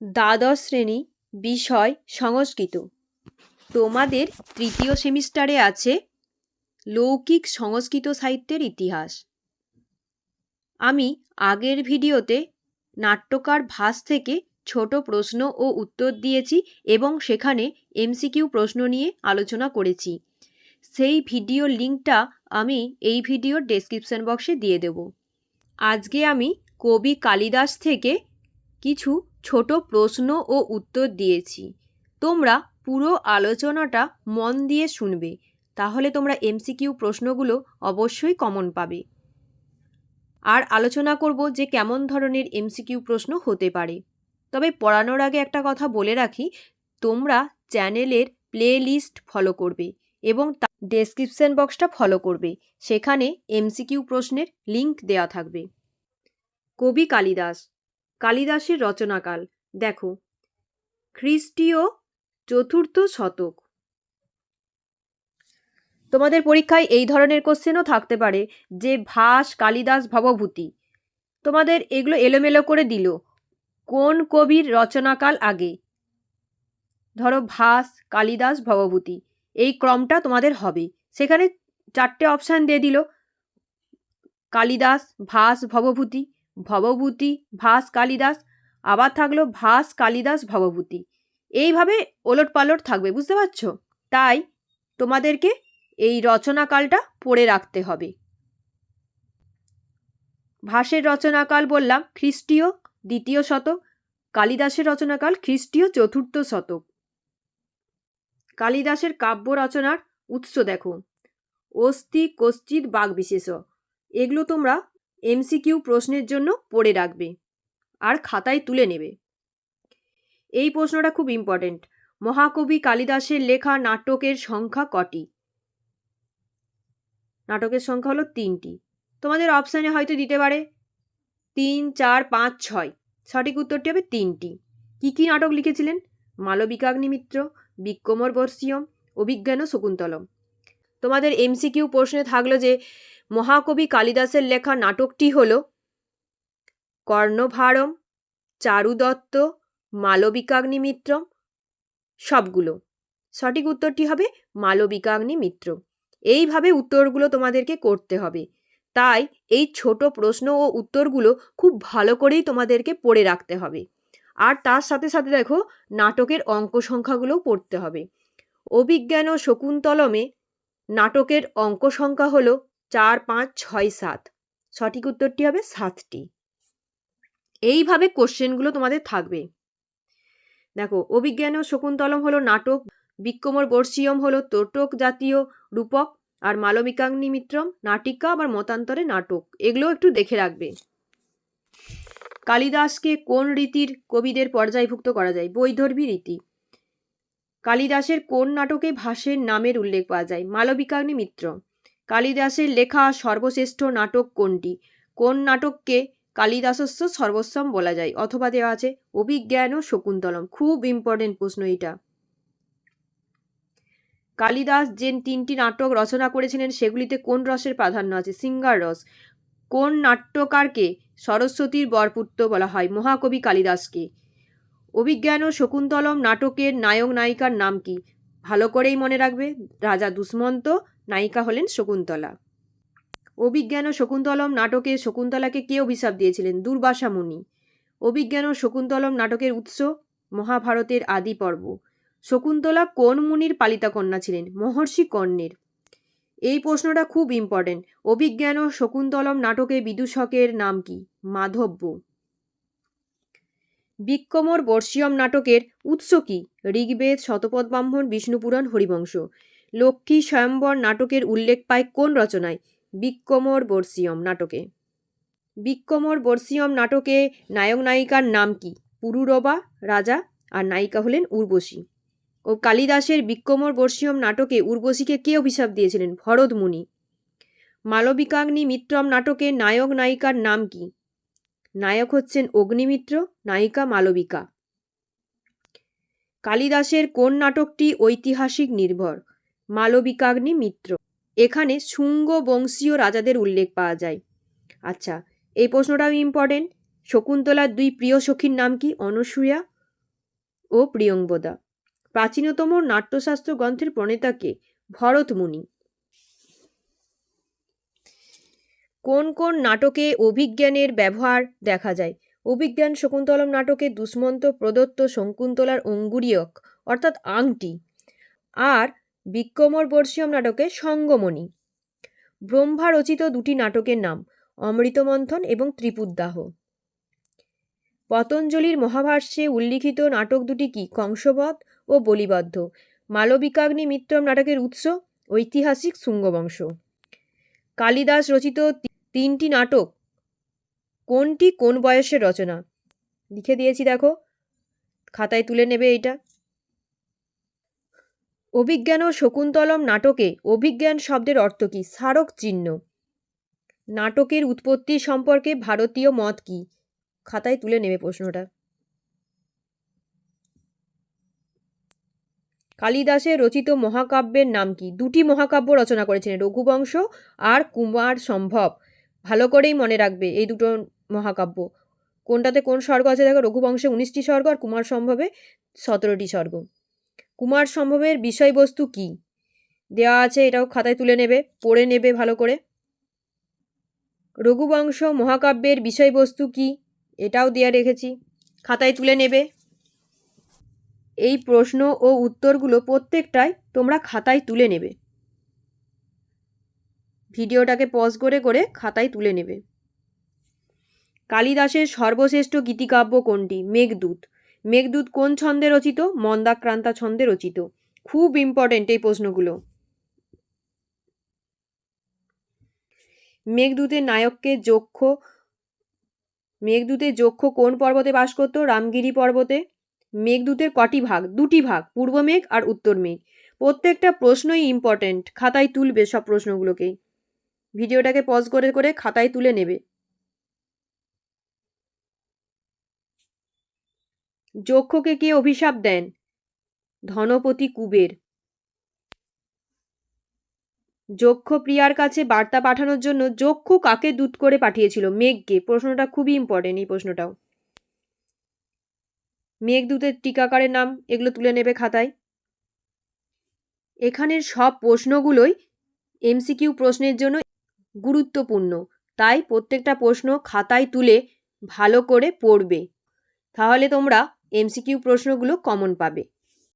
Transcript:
দ্বাদশ শ্রেণি, বিষয়, সংস্কৃত। তোমাদের তৃতীয় সেমিস্টারে আছে লৌকিক সংস্কৃত সাহিত্যের ইতিহাস। আমি আগের ভিডিওতে নাট্যকার ভাস থেকে ছোট প্রশ্ন ও উত্তর দিয়েছি এবং সেখানে এমসিকিউ প্রশ্ন নিয়ে আলোচনা করেছি। সেই ভিডিও লিঙ্কটা আমি এই ভিডিওর ডেসক্রিপশন বক্সে দিয়ে দেব। আজকে আমি কবি কালিদাস থেকে কিছু ছোট প্রশ্ন ও উত্তর দিয়েছি। তোমরা পুরো আলোচনাটা মন দিয়ে শুনবে, তাহলে তোমরা এমসিকিউ প্রশ্নগুলো অবশ্যই কমন পাবে। আর আলোচনা করব যে কেমন ধরনের এমসিকিউ প্রশ্ন হতে পারে। তবে পড়ানোর আগে একটা কথা বলে রাখি, তোমরা চ্যানেলের প্লে লিস্ট ফলো করবে এবং ডেসক্রিপশন বক্সটা ফলো করবে, সেখানে এমসিকিউ প্রশ্নের লিংক দেওয়া থাকবে। কবি কালিদাস কালিদাসের রচনাকাল। দেখো। খ্রিস্টীয় চতুর্থ শতক। তোমাদের পরীক্ষায় এই ধরনের কোশ্চেনও থাকতে পারে, যে ভাস কালিদাস ভবভূতি তোমাদের এগুলো এলোমেলো করে দিল। কোন কবির রচনাকাল আগে? ধরো ভাস কালিদাস ভবভূতি এই ক্রমটা তোমাদের হবে। সেখানে চারটে অপশান দিয়ে দিল। কালিদাস, ভাস ভবভূতি ভবভূতি ভাস কালিদাস, আবার থাকল ভাস কালিদাস ভবভূতি। এইভাবে ওলট পালট থাকবে, বুঝতে পারছ? তাই তোমাদেরকে এই রচনাকালটা পড়ে রাখতে হবে। ভাসের রচনাকাল বললাম খ্রিস্টীয় দ্বিতীয় শতক, কালিদাসের রচনাকাল খ্রিস্টীয় চতুর্থ শতক। কালিদাসের কাব্য রচনার উৎস দেখো। অস্থি কশ্চিত বাঘ বিশেষ এগুলো তোমরা এমসিকিউ প্রশ্নের জন্য পড়ে রাখবে আর খাতায় তুলে নেবে। এই প্রশ্নটা খুব ইম্পর্টেন্ট মহাকবি কালিদাসের লেখা নাটকের সংখ্যা কটি? নাটকের সংখ্যা হলো তিনটি। তোমাদের অপশানে হয়তো দিতে পারে। তিন, চার, পাঁচ, ছয়। সঠিক উত্তরটি হবে তিনটি। কি কি নাটক লিখেছিলেন? মালবিকাগ্নিমিত্র বিক্রমর বর্ষীয়ম, অভিজ্ঞান শকুন্তলম। তোমাদের এমসিকিউ প্রশ্নে থাকল যে মহাকবি কালিদাসের লেখা নাটকটি হল কর্ণভারম, চারুদত্ত, মালবিকাগ্নি মিত্র সবগুলো। সঠিক উত্তরটি হবে মালবিকাগ্নি মিত্র। এইভাবে উত্তরগুলো তোমাদেরকে করতে হবে। তাই এই ছোট প্রশ্ন ও উত্তরগুলো খুব ভালো করেই তোমাদেরকে পড়ে রাখতে হবে। আর তার সাথে সাথে দেখো, নাটকের অঙ্ক সংখ্যাগুলোও পড়তে হবে। অভিজ্ঞান ও শকুন্তলমে নাটকের অঙ্ক সংখ্যা হলো চার, পাঁচ, ছয়, সাত। সঠিক উত্তরটি হবে সাতটি। এইভাবে কোশ্চেনগুলো তোমাদের থাকবে। দেখো, অভিজ্ঞান ও শকুন্তলম হলো নাটক, বিক্রমর বর্ষীয়ম হলো তোটক জাতীয় রূপক, আর মালবিকাগ্নি মিত্রম নাটিকা আবার মতান্তরে নাটক। এগুলো একটু দেখে রাখবে। কালিদাসকে কোন রীতির কবিদের পর্যায়ভুক্ত করা যায়? বৈধর্বী রীতি। কালিদাসের কোন নাটকে ভাষের নামের উল্লেখ পাওয়া যায়? মালবিকাগ্নি মিত্র কালিদাসের লেখা সর্বশ্রেষ্ঠ নাটক কোনটি? কোন নাটককে কালিদাসস্য সর্বস্বম বলা যায়? অথবা দেওয়া আছে, অভিজ্ঞান ও শকুন্তলম। খুব ইম্পর্টেন্ট প্রশ্ন এটা কালিদাস যে তিনটি নাটক রচনা করেছিলেন, সেগুলিতে কোন রসের প্রাধান্য আছে? সিঙ্গার রস। কোন নাট্যকারকে সরস্বতীর বরপুত্র বলা হয়? মহাকবি কালিদাসকে। অভিজ্ঞান ও শকুন্তলম নাটকের নায়ক নায়িকার নাম কি? ভালো করেই মনে রাখবে। রাজা দুষ্মন্ত নায়িকা হলেন শকুন্তলা। অভিজ্ঞান ও শকুন্তলম নাটকে শকুন্তলাকে কে অভিশাপ দিয়েছিলেন? দুর্বাসা মুনি। অভিজ্ঞান ও শকুন্তলম নাটকের উৎস মহাভারতের আদি পর্ব। শকুন্তলা কোন মুনির পালিতা কন্যা ছিলেন? মহর্ষি কর্ণের। এই প্রশ্নটা খুব ইম্পর্টেন্ট অভিজ্ঞান ও শকুন্তলম নাটকে বিদূষকের নাম কি? মাধব্য। বিক্রমর বর্ষীয়ম নাটকের উৎস কি? ঋগ্বেদ, শতপথ ব্রাহ্মণ, বিষ্ণুপুরাণ, হরিবংশ। লক্ষ্মী স্বয়ম্বর নাটকের উল্লেখ পায় কোন রচনায়? বিক্রমর বর্ষীয়ম নাটকে। বিক্রমর বর্ষীয়ম নাটকে নায়ক নায়িকার নাম কি? পুরুরবা, রাজা আর নায়িকা হলেন উর্বশী। ও কালিদাসের বিক্রমর বর্ষীয়ম নাটকে উর্বশীকে কে অভিশাপ দিয়েছিলেন? ভরত মুনি। মালবিকাগ্নি মিত্রম নাটকে নায়ক নায়িকার নাম কি? নায়ক হচ্ছেন অগ্নিমিত্র, নায়িকা মালবিকা। কালিদাসের কোন নাটকটি ঐতিহাসিক নির্ভর? মালবিকাগ্নি মিত্র। এখানে শুঙ্গ বংশীয় রাজাদের উল্লেখ পাওয়া যায়। আচ্ছা এই প্রশ্নটাও ইম্পর্টেন্ট শকুন্তলার দুই প্রিয় সখীর নাম কি? অনসূয়া ও প্রিয়ংবদা প্রাচীনতম নাট্যশাস্ত্র গ্রন্থের প্রণেতাকে ভরতমুনি। কোন কোন নাটকে অভিজ্ঞানের ব্যবহার দেখা যায়? অভিজ্ঞান শকুন্তলম নাটকে দুষ্মন্ত প্রদত্ত শঙ্কুন্তলার অঙ্গুরীয়ক, অর্থাৎ আংটি। আর বিক্রমর বর্ষীয়ম নাটকে সঙ্গমণি। ব্রহ্মা রচিত দুটি নাটকের নাম অমৃতমন্থন এবং ত্রিপুদ্দাহ পতঞ্জলির মহাভাষ্যে উল্লিখিত নাটক দুটি কি? কংসবধ ও বলিবদ্ধ। মালবিকাগ্নি মিত্রম নাটকের উৎস ঐতিহাসিক শুঙ্গবংশ। কালিদাস রচিত তিনটি নাটক কোনটি কোন বয়সের রচনা? লিখে দিয়েছি দেখো। খাতায় তুলে নেবে এইটা। অভিজ্ঞান ও শকুন্তলম নাটকে অভিজ্ঞান শব্দের অর্থ কী? স্মারক চিহ্ন। নাটকের উৎপত্তি সম্পর্কে ভারতীয় মত কী? খাতায় তুলে নেবে প্রশ্নটা। কালিদাসের রচিত মহাকাব্যের নাম কি? দুটি মহাকাব্য রচনা করেছিলেন রঘুবংশ আর কুমার সম্ভব। ভালো করেই মনে রাখবে এই দুটো মহাকাব্য। কোনটাতে কোন স্বর্গ আছে দেখো? রঘুবংশে উনিশটি স্বর্গ আর কুমার সম্ভবে সতেরোটি স্বর্গ। কুমার সম্ভবের বিষয়বস্তু কি? দেওয়া আছে, এটাও খাতায় তুলে নেবে, পড়ে নেবে ভালো করে। রঘুবংশ মহাকাব্যের বিষয়বস্তু কি? এটাও দেওয়া রেখেছি, খাতায় তুলে নেবে। এই প্রশ্ন ও উত্তরগুলো প্রত্যেকটাই তোমরা খাতায় তুলে নেবে। ভিডিওটাকে পজ করে করে খাতায় তুলে নেবে। কালিদাসের সর্বশ্রেষ্ঠ গীতিকাব্য কোনটি? মেঘদূত। মেঘদূত কোন ছন্দে রচিত? মন্দাক্রান্তা ছন্দে রচিত। খুব ইম্পর্টেন্ট এই প্রশ্নগুলো। মেঘদূতের নায়ককে যক্ষ, মেঘদূতের যক্ষ কোন পর্বতে বাস করত? রামগিরি পর্বতে। মেঘদূতের কটি ভাগ? দুটি ভাগ, পূর্ব মেঘ আর উত্তর মেঘ। প্রত্যেকটা প্রশ্নই ইম্পর্টেন্ট খাতায় তুলবে সব প্রশ্নগুলোকেই। ভিডিওটাকে পজ করে করে খাতায় তুলে নেবে। যক্ষকে কে অভিশাপ দেন? ধনপতি কুবের। যক্ষ প্রিয়ার কাছে বার্তা পাঠানোর জন্য যক্ষ কাকে দূত করে পাঠিয়েছিল? মেঘকে। প্রশ্নটা খুবই ইম্পর্টেন্ট এই প্রশ্নটাও। মেঘদূতের টিকাকারের নাম, এগুলো তুলে নেবে খাতায়। এখানের সব প্রশ্নগুলোই এমসিকিউ প্রশ্নের জন্য গুরুত্বপূর্ণ। তাই প্রত্যেকটা প্রশ্ন খাতায় তুলে ভালো করে পড়বে। তাহলে তোমরা এমসিকিউ প্রশ্নগুলো কমন পাবে।